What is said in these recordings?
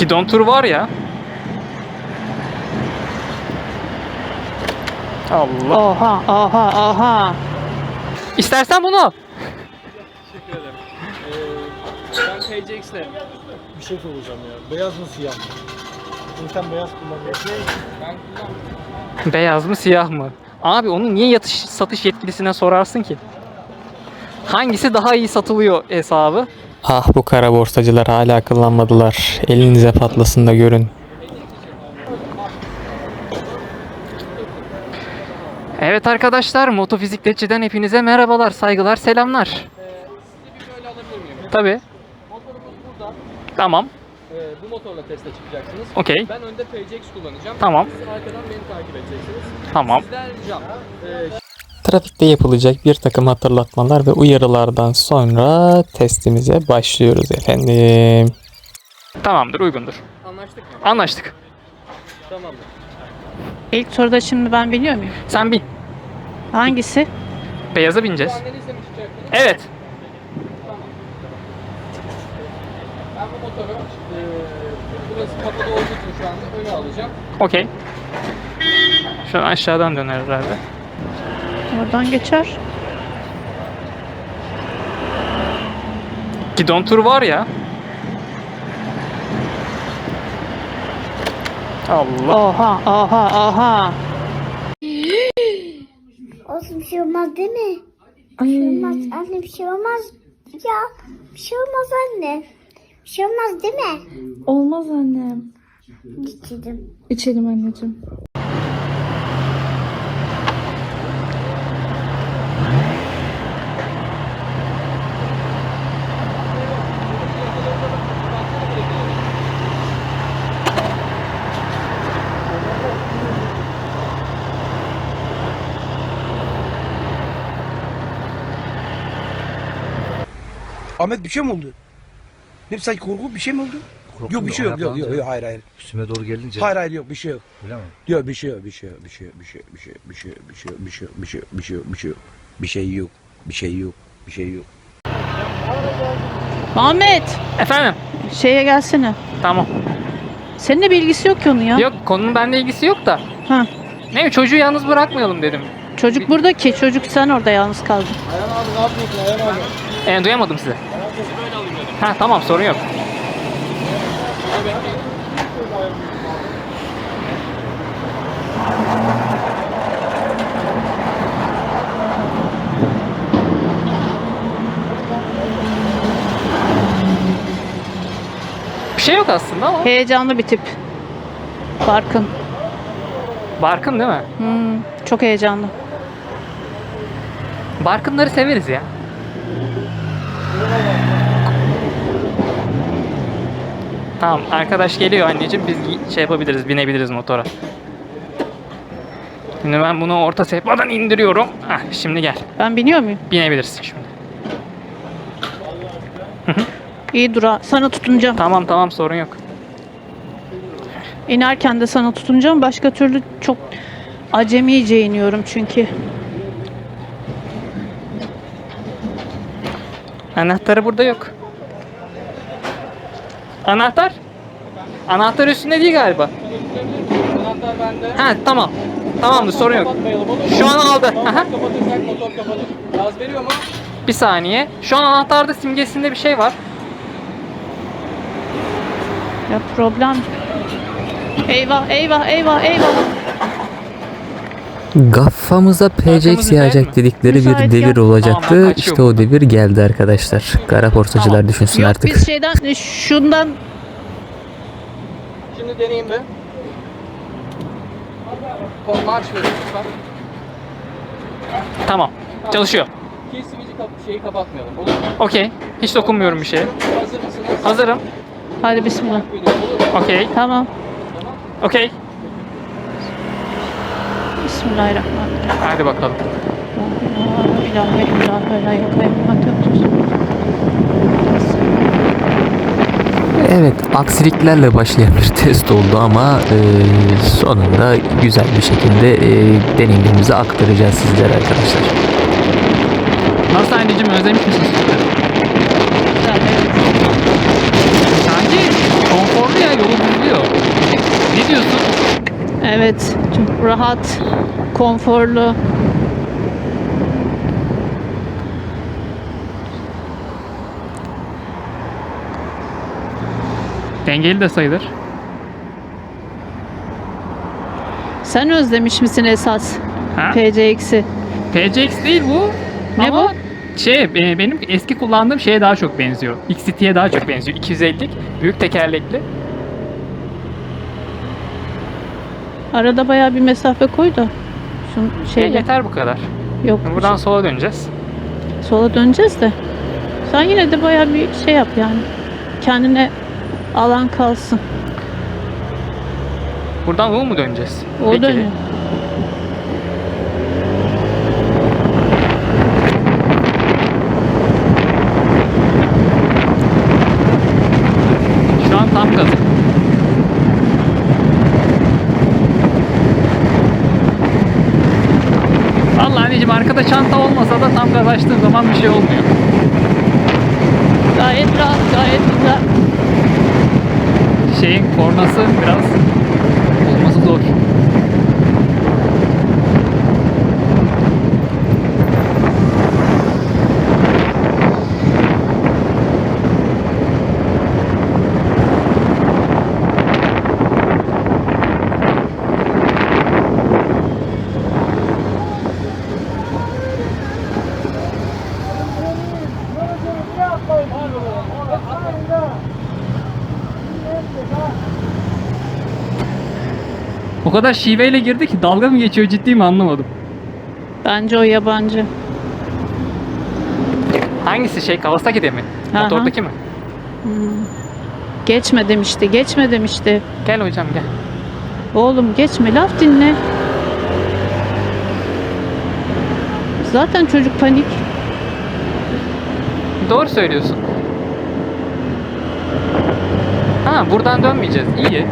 Gidon tur var ya. Allah. Oha oha oha. İstersen bunu al. Teşekkür ederim. Ee, ben PCX'le bir şey soracağım ya. Beyaz mı siyah mı? İnsan beyaz kullanıyor. Ben kullanmıyorum. Beyaz mı siyah mı? Abi onu niye yatış satış yetkilisine sorarsın ki? Hangisi daha iyi satılıyor hesabı? Ah bu kara borsacılar hala akıllanmadılar. Elinize patlasın da görün. Evet arkadaşlar, Motofizikletçi'den hepinize merhabalar, saygılar, selamlar. Sizi bir böyle alabilir miyim? Tabi, Motorumuz burada. tamam, Ee, bu motorla teste çıkacaksınız. okey, Ben önde PCX kullanacağım. Tamam. Siz arkadan beni takip edeceksiniz. tamam. Sizden ricam. Ee, Trafikte yapılacak bir takım hatırlatmalar ve uyarılardan sonra testimize başlıyoruz efendim. Tamamdır, uygundur. anlaştık mı? Anlaştık. Tamamdır. İlk soruda şimdi ben biliyor muyum? Sen bin. Hangisi? Beyaza bineceğiz. Evet. Ben bu motoru e, burası kapalı olduğu için şu anda öne alacağım. Okey. Şu an aşağıdan döner herhalde. Oradan geçer. Gidon tur var ya. Allah. Oha oha oha. Olsun bir şey olmaz değil mi? Bir şey olmaz anne bir şey olmaz. Ya bir şey olmaz anne. Bir şey olmaz değil mi? Olmaz annem. Geçirdim. İçelim anneciğim. Ahmet bir şey mi oldu? Ne sanki korku bir şey mi oldu? yok bir şey yok, yok, yok, yok, hayır hayır. Üstüme doğru gelince Hayır hayır yok bir şey yok. öyle mi? Yok bir şey yok, bir şey yok, bir şey yok, bir şey yok, bir şey yok, bir şey yok, bir şey yok, bir şey yok, bir şey yok, bir şey yok, bir şey yok. Bir şey yok, bir şey yok, bir şey yok. Muhammed Efendim. şeye gelsene. Tamam. Seninle bir ilgisi yok ki onun ya. Yok konunun bende ilgisi yok da. Ha. Ne çocuğu yalnız bırakmayalım dedim. Çocuk burada ki. Çocuk sen orada yalnız kaldın. Ayhan abi ne yapıyorsun Ayhan abi? E, duyamadım sizi. Ha tamam sorun yok. Bir şey yok aslında ama. Heyecanlı bir tip. Barkın. Barkın değil mi? Hmm, çok heyecanlı. Barkınları severiz ya. Tamam arkadaş geliyor anneciğim biz şey yapabiliriz binebiliriz motora. Şimdi ben bunu orta sehpadan indiriyorum. Hah, şimdi gel. Ben biniyor muyum? Binebilirsin şimdi. İyi dura. Sana tutunacağım. Tamam tamam sorun yok. İnerken de sana tutunacağım. Başka türlü çok acemice iniyorum çünkü. Anahtarı burada yok. Anahtar? Anahtar üstünde değil galiba. Anahtar bende. Ha tamam. Tamamdır sorun yok. Şu an aldı. Aha. kapatırsak motor kapanır. Gaz veriyor mu? Bir saniye. Şu an anahtarda simgesinde bir şey var. Ya problem. Eyvah eyvah eyvah eyvah. Gaffamıza PCX yağacak dedikleri bir devir olacaktı. İşte o devir geldi arkadaşlar. Kara borsacılar Tamam. düşünsün Yok artık. biz şeyden e, şundan Şimdi deneyeyim bir. Kol marş verin lütfen. Tamam. Çalışıyor. Switch'i kap şeyi kapatmayalım olur mu? Okey. Hiç dokunmuyorum bir şeye. Hazır mısınız? Hazırım. hadi bismillah. Olur mu? Okey. Tamam. Okey. Bismillahirrahmanirrahim. Hadi bakalım. La. Evet aksiliklerle başlayan bir test oldu ama e, sonunda güzel bir şekilde e, deneyimlerimizi aktaracağız sizlere arkadaşlar. Nasıl anneciğim özlemiş misin sütü? Sanki konforlu ya yolu Evet. Çok rahat, konforlu. Dengeli de sayılır. Sen özlemiş misin esas Ha? PCX'i? PCX değil bu. Ne Ama bu? Şey e, benim eski kullandığım şeye daha çok benziyor. XCT'ye daha çok benziyor. 250'lik büyük tekerlekli. Arada bayağı bir mesafe koy da. Şun Şey, şeyle. yeter bu kadar. Yok. Buradan sola döneceğiz. Sola döneceğiz de. Sen yine de bayağı bir şey yap yani. Kendine alan kalsın. Buradan U mu döneceğiz? O Peki. dönüyor. Şu an tam gazı. Vallahi anneciğim arkada çanta olmasa da tam gaz açtığın zaman bir şey olmuyor. Gayet rahat, gayet güzel. Şeyin kornası biraz olması zor. O kadar şiveyle girdi ki dalga mı geçiyor ciddi mi anlamadım. Bence o yabancı. Hangisi şey Kawasaki'de mi? Aha. Motordaki mi? Geçme demişti, geçme demişti. Gel hocam gel. Oğlum geçme, laf dinle. Zaten çocuk panik. Doğru söylüyorsun. Ha buradan dönmeyeceğiz. İyi.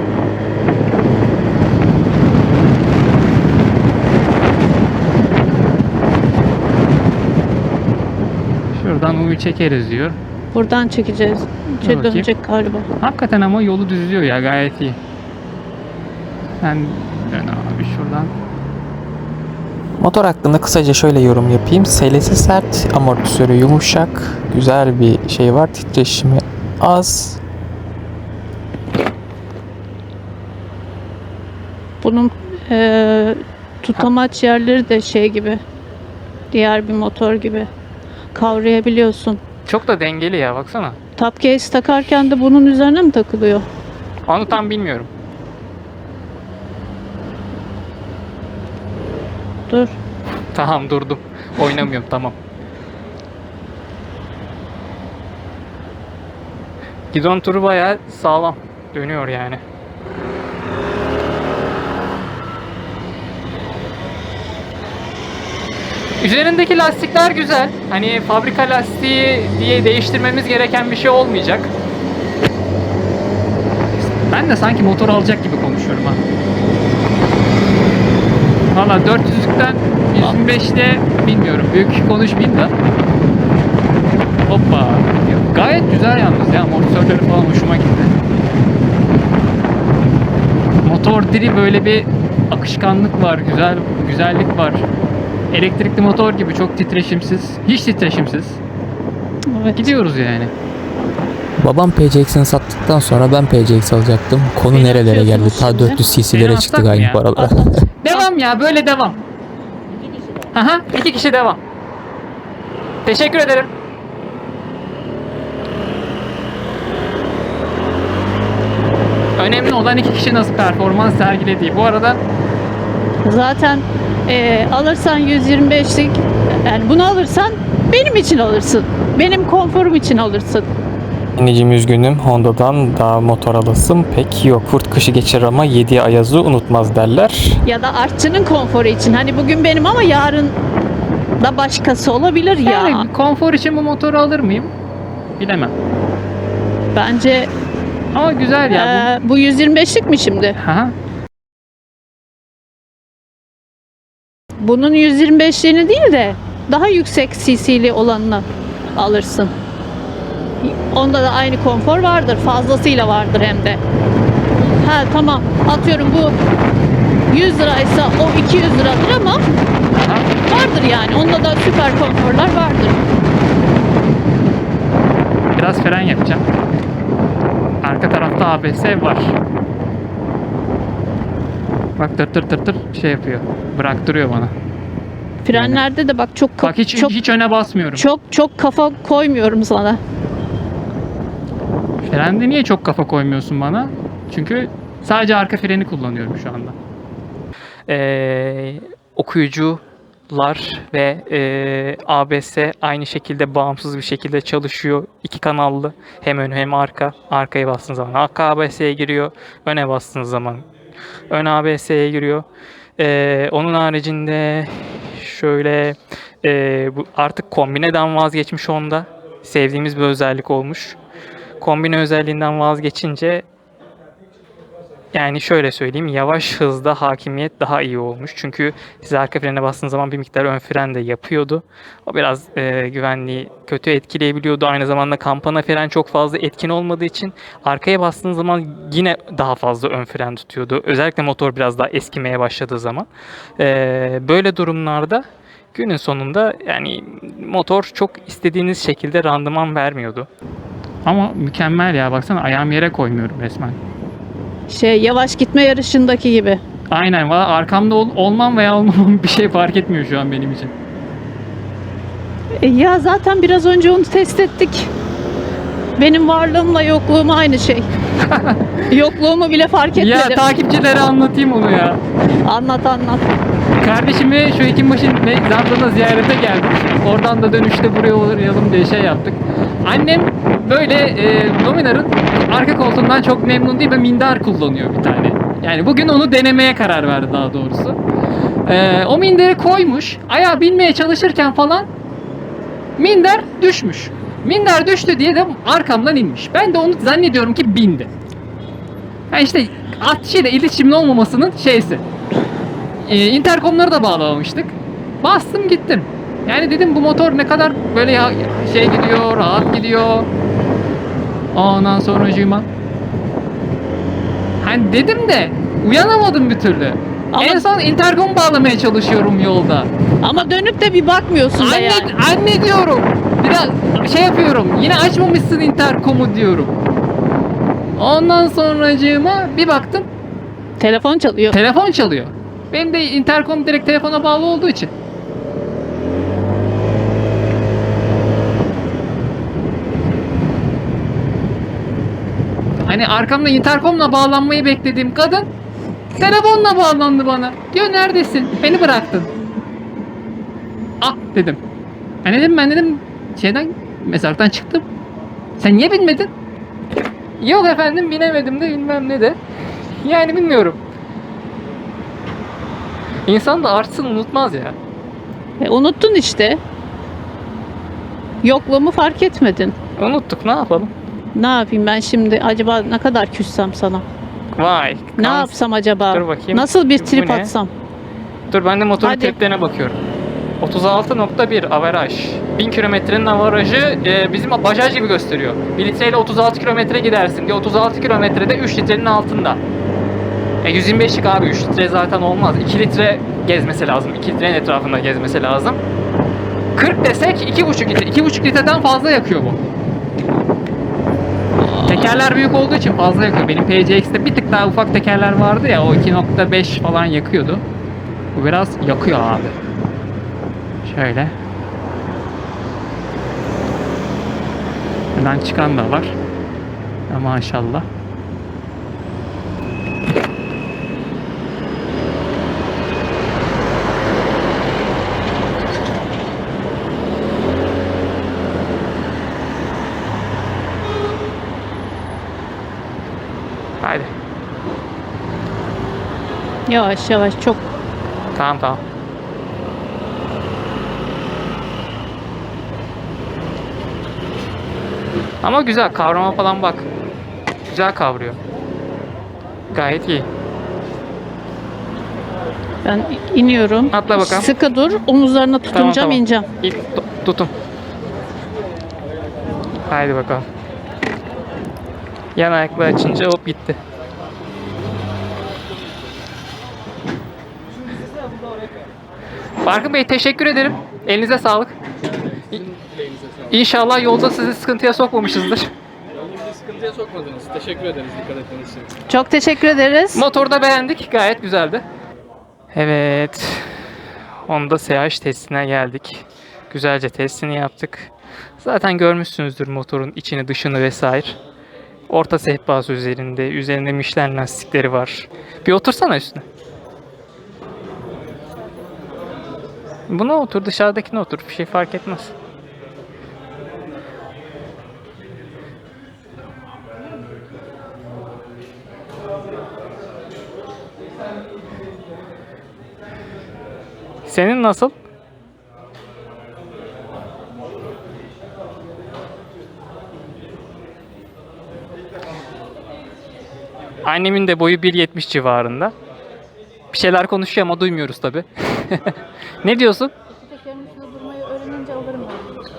Şuradan U'yu çekeriz diyor. Buradan çekeceğiz. Şey bakayım. dönecek galiba. Hakikaten ama yolu düzlüyor ya gayet iyi. Ben dön. Motor hakkında kısaca şöyle yorum yapayım. Selesi sert, amortisörü yumuşak, güzel bir şey var. Titreşimi az. Bunun eee tutamaç yerleri de şey gibi. Diğer bir motor gibi. Kavrayabiliyorsun. Çok da dengeli ya baksana. Top case takarken de bunun üzerine mi takılıyor? Onu tam bilmiyorum. Dur. Tamam durdum. Oynamıyorum tamam. Gidon turu bayağı sağlam. Dönüyor yani. Üzerindeki lastikler güzel. Hani fabrika lastiği diye değiştirmemiz gereken bir şey olmayacak. Ben de sanki motor alacak gibi konuşuyorum ha. Valla 400'lükten 125'te bilmiyorum. Büyük konuşmayayım da. Hoppa. Gayet güzel yalnız ya. Amortisörleri falan hoşuma gitti. Motor diri böyle bir akışkanlık var. Güzel güzellik var. Elektrikli motor gibi çok titreşimsiz. Hiç titreşimsiz. Evet. Gidiyoruz yani. Babam PCX'ini sattıktan sonra ben PCX alacaktım. Konu Beni nerelere geldi? Ta şimdi. 400 Beni cc'lere çıktık aynı ya? paralara. Devam ya böyle devam. Aha iki kişi devam. Teşekkür ederim. Önemli olan iki kişi nasıl performans sergilediği. Bu arada Zaten eee, alırsan 125'lik yani bunu alırsan benim için alırsın. Benim konforum için alırsın. Anneciğim üzgünüm. Honda'dan daha motor alasım pek yok. Fırt kışı geçirir ama 7 ayazı unutmaz derler. Ya da artçının konforu için. Hani bugün benim ama yarın da başkası olabilir ya. yani konfor için bu motoru alır mıyım? Bilemem. Bence Ama güzel ya. eee, bu 125'lik mi şimdi? Aha. Bunun 125'liğini değil de daha yüksek cc'li olanını alırsın. Onda da aynı konfor vardır. Fazlasıyla vardır hem de. Ha tamam. Atıyorum bu 100 liraysa o 200 liradır ama vardır yani. Onda da süper konforlar vardır. Biraz fren yapacağım. Arka tarafta ABS var. Bak tır tır tır tır şey yapıyor. Bıraktırıyor bana. Frenlerde de bak çok Bak hiç çok hiç öne basmıyorum. çok çok kafa koymuyorum sana. Frende niye çok kafa koymuyorsun bana? Çünkü sadece arka freni kullanıyorum şu anda. Ee, okuyucular ve e, ABS aynı şekilde bağımsız bir şekilde çalışıyor. İki kanallı hem ön hem arka. Arkaya bastığınız zaman arka ABS'ye giriyor. Öne bastığınız zaman ön ABS'ye giriyor. Ee, onun haricinde şöyle e, bu artık kombineden vazgeçmiş onda. Sevdiğimiz bir özellik olmuş kombine özelliğinden vazgeçince yani şöyle söyleyeyim yavaş hızda hakimiyet daha iyi olmuş. Çünkü siz arka frene bastığınız zaman bir miktar ön fren de yapıyordu. O biraz e, güvenliği kötü etkileyebiliyordu. Aynı zamanda kampana fren çok fazla etkin olmadığı için arkaya bastığınız zaman yine daha fazla ön fren tutuyordu. Özellikle motor biraz daha eskimeye başladığı zaman. E, böyle durumlarda günün sonunda yani motor çok istediğiniz şekilde randıman vermiyordu. Ama mükemmel ya baksana ayağım yere koymuyorum resmen. Şey yavaş gitme yarışındaki gibi. Aynen valla arkamda ol- olmam veya olmamam bir şey fark etmiyor şu an benim için. E ya zaten biraz önce onu test ettik. Benim varlığımla yokluğum aynı şey. Yokluğumu bile fark etmedim. Ya takipçilere anlatayım onu ya. anlat anlat. Kardeşimi şu Hekimbaşı'nın Zamza'da ziyarete geldik. Oradan da dönüşte buraya uğrayalım diye şey yaptık. Annem böyle e, Dominar'ın arka koltuğundan çok memnun değil ve minder kullanıyor bir tane. Yani bugün onu denemeye karar verdi daha doğrusu. E, o minderi koymuş. Ayağa binmeye çalışırken falan minder düşmüş. Minder düştü diye de arkamdan inmiş. Ben de onu zannediyorum ki bindi. Yani işte at şeyle iletişimin olmamasının şeysi. Ee, interkomları da bağlamamıştık. Bastım gittim. Yani dedim bu motor ne kadar böyle şey gidiyor, rahat gidiyor. Ondan sonracığıma. Hani dedim de uyanamadım bir türlü. Ama- En son interkom bağlamaya çalışıyorum yolda. Ama dönüp de bir bakmıyorsun Anne, yani. anne diyorum. Biraz şey yapıyorum. Yine açmamışsın interkomu diyorum. Ondan sonracığıma bir baktım Telefon çalıyor. Telefon çalıyor. Benim de interkom direkt telefona bağlı olduğu için. Hani arkamda interkomla bağlanmayı beklediğim kadın telefonla bağlandı bana. Diyor neredesin? Beni bıraktın. Ah dedim. Hani dedim ben dedim şeyden mezardan çıktım. Sen niye binmedin? Yok efendim binemedim de bilmem ne de. Yani bilmiyorum. İnsan da artsın unutmaz ya. E, unuttun işte. Yokluğumu fark etmedin. Unuttuk ne yapalım? Ne yapayım ben şimdi acaba ne kadar küssem sana? Vay. Ne kans- yapsam acaba? Dur bakayım. Nasıl bir Bu trip ne? atsam? Dur ben de motorun Hadi. triplerine bakıyorum. 36.1 averaj. 1000 kilometrenin averajı e, bizim bajaj gibi gösteriyor. 1 litreyle 36 kilometre gidersin diye 36 kilometrede 3 litrenin altında. E 125'lik abi 3 litre zaten olmaz. 2 litre gezmesi lazım. 2 litrenin etrafında gezmesi lazım. 40 desek 2,5 litre. 2,5 litreden fazla yakıyor bu. Tekerler büyük olduğu için fazla yakıyor. Benim PCX'te bir tık daha ufak tekerler vardı ya o 2.5 falan yakıyordu. Bu biraz yakıyor abi. Şöyle. Buradan çıkan da var. Ya maşallah. Haydi. Yavaş yavaş çok. Tamam tamam. Ama güzel kavrama falan bak. Güzel kavruyor. Gayet iyi. Ben iniyorum. Atla bakalım. Sıkı dur. Omuzlarına tutunacağım tamam. ineceğim. İlk tu- tutun. Haydi bakalım. Yan ayakla açınca hop gitti. Barkın Bey teşekkür ederim. Elinize sağlık. İnşallah yolda sizi sıkıntıya sokmamışızdır. Sıkıntıya sokmadınız. Teşekkür ederiz dikkat ettiğiniz için. Çok teşekkür ederiz. Motoru da beğendik. Gayet güzeldi. Evet. Honda SH testine geldik. Güzelce testini yaptık. Zaten görmüşsünüzdür motorun içini dışını vesaire. Orta sehpası üzerinde. Üzerinde Michelin lastikleri var. Bir otursana üstüne. Buna otur dışarıdakine otur. Bir şey fark etmez. Senin nasıl? Annemin de boyu 1.70 civarında. Bir şeyler konuşuyor ama duymuyoruz tabi. ne diyorsun?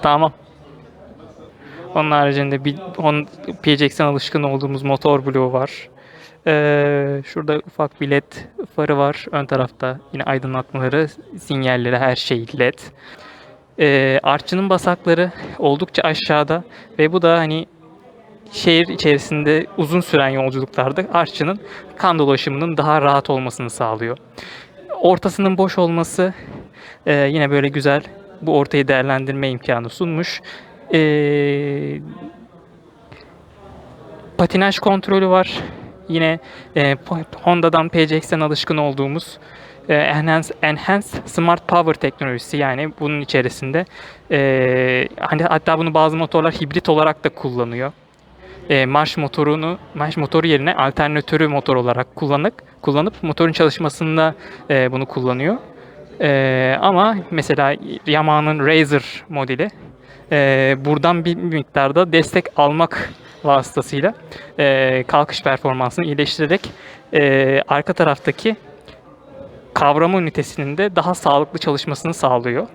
Tamam. Onun haricinde bir on, PCX'den alışkın olduğumuz motor bloğu var. Ee, şurada ufak bir led farı var. Ön tarafta yine aydınlatmaları, sinyalleri her şey led. Ee, artçının basakları oldukça aşağıda ve bu da hani şehir içerisinde uzun süren yolculuklarda artçının kan dolaşımının daha rahat olmasını sağlıyor. Ortasının boş olması e, yine böyle güzel bu ortayı değerlendirme imkanı sunmuş. Ee, patinaj kontrolü var. Yine e, Honda'dan PCX'ten alışkın olduğumuz e, Enhanced, Enhanced Smart Power teknolojisi yani bunun içerisinde e, hani hatta bunu bazı motorlar hibrit olarak da kullanıyor. E, marş motorunu marş motoru yerine alternatörü motor olarak kullanıp kullanıp motorun çalışmasında e, bunu kullanıyor. E, ama mesela Yamaha'nın Razor modeli e, buradan bir miktarda destek almak vasıtasıyla e, kalkış performansını iyileştirerek e, arka taraftaki kavrama ünitesinin de daha sağlıklı çalışmasını sağlıyor.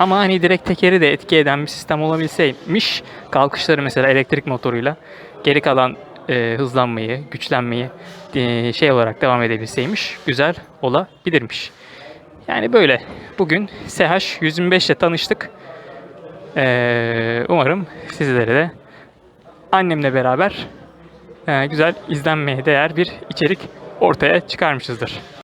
Ama hani direkt tekeri de etki eden bir sistem olabilseymiş kalkışları mesela elektrik motoruyla geri kalan e, hızlanmayı, güçlenmeyi e, şey olarak devam edebilseymiş güzel olabilirmiş. Yani böyle. Bugün SH 125 ile tanıştık. Ee, umarım sizlere de annemle beraber e, güzel izlenmeye değer bir içerik ortaya çıkarmışızdır.